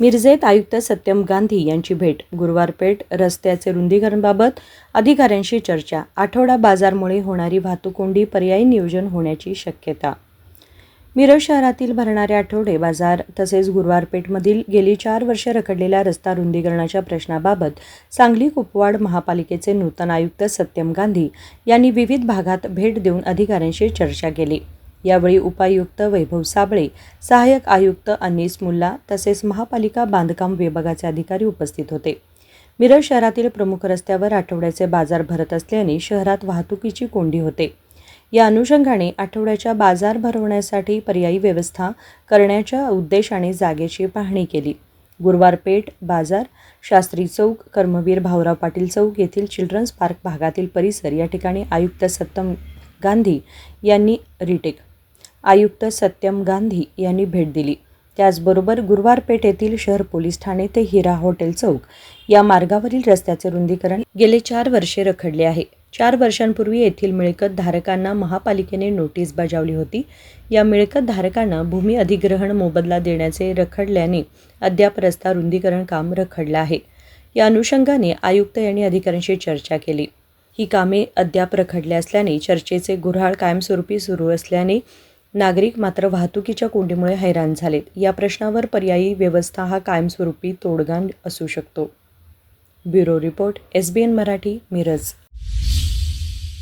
मिरजेत आयुक्त सत्यम गांधी यांची भेट. गुरुवार पेठ रस्त्याचे रुंदीकरणबाबत अधिकाऱ्यांशी चर्चा. आठवडा बाजारमुळे होणारी वाहतूक कोंडी पर्यायी नियोजन होण्याची शक्यता. मिरज शहरातील भरणारे आठवडे बाजार तसेच गुरुवारपेठमधील गेली चार वर्षे रखडलेल्या रस्ता रुंदीकरणाच्या प्रश्नाबाबत सांगली कुपवाड महापालिकेचे नूतन आयुक्त सत्यम गांधी यांनी विविध भागात भेट देऊन अधिकाऱ्यांशी चर्चा केली. यावेळी उपायुक्त वैभव साबळे सहाय्यक आयुक्त अनिस मुल्ला तसेच महापालिका बांधकाम विभागाचे अधिकारी उपस्थित होते. मिरज शहरातील प्रमुख रस्त्यावर आठवड्याचे बाजार भरत असल्याने शहरात वाहतुकीची कोंडी होते. या अनुषंगाने आठवड्याच्या बाजार भरवण्यासाठी पर्यायी व्यवस्था करण्याच्या उद्देशाने जागेची पाहणी केली. गुरुवार पेठ बाजार शास्त्री चौक कर्मवीर भाऊराव पाटील चौक येथील चिल्ड्रन्स पार्क भागातील परिसर या ठिकाणी आयुक्त सत्यम गांधी यांनी रिटेक आयुक्त सत्यम गांधी यांनी भेट दिली. त्याचबरोबर गुरुवारपेठ येथील शहर पोलीस ठाणे ते हिरा हॉटेल चौक या मार्गावरील रस्त्याचे रुंदीकरण गेले चार वर्षे रखडले आहे. चार वर्षांपूर्वी येथील मिळकत धारकांना महापालिकेने नोटीस बजावली होती. या मिळकत धारकांना भूमी अधिग्रहण मोबदला देण्याचे रखडल्याने अद्याप रस्ता रुंदीकरण काम रखडलं आहे. या अनुषंगाने आयुक्त यांनी अधिकाऱ्यांशी चर्चा केली. ही कामे अद्याप रखडली असल्याने चर्चेचे गुऱ्हाळ कायमस्वरूपी सुरू असल्याने नागरिक मात्र वाहतुकीच्या कोंडीमुळे हैराण झालेत. या प्रश्नावर पर्यायी व्यवस्था हा कायमस्वरूपी तोडगा असू शकतो. Bureau report S B N Marathi Miraj.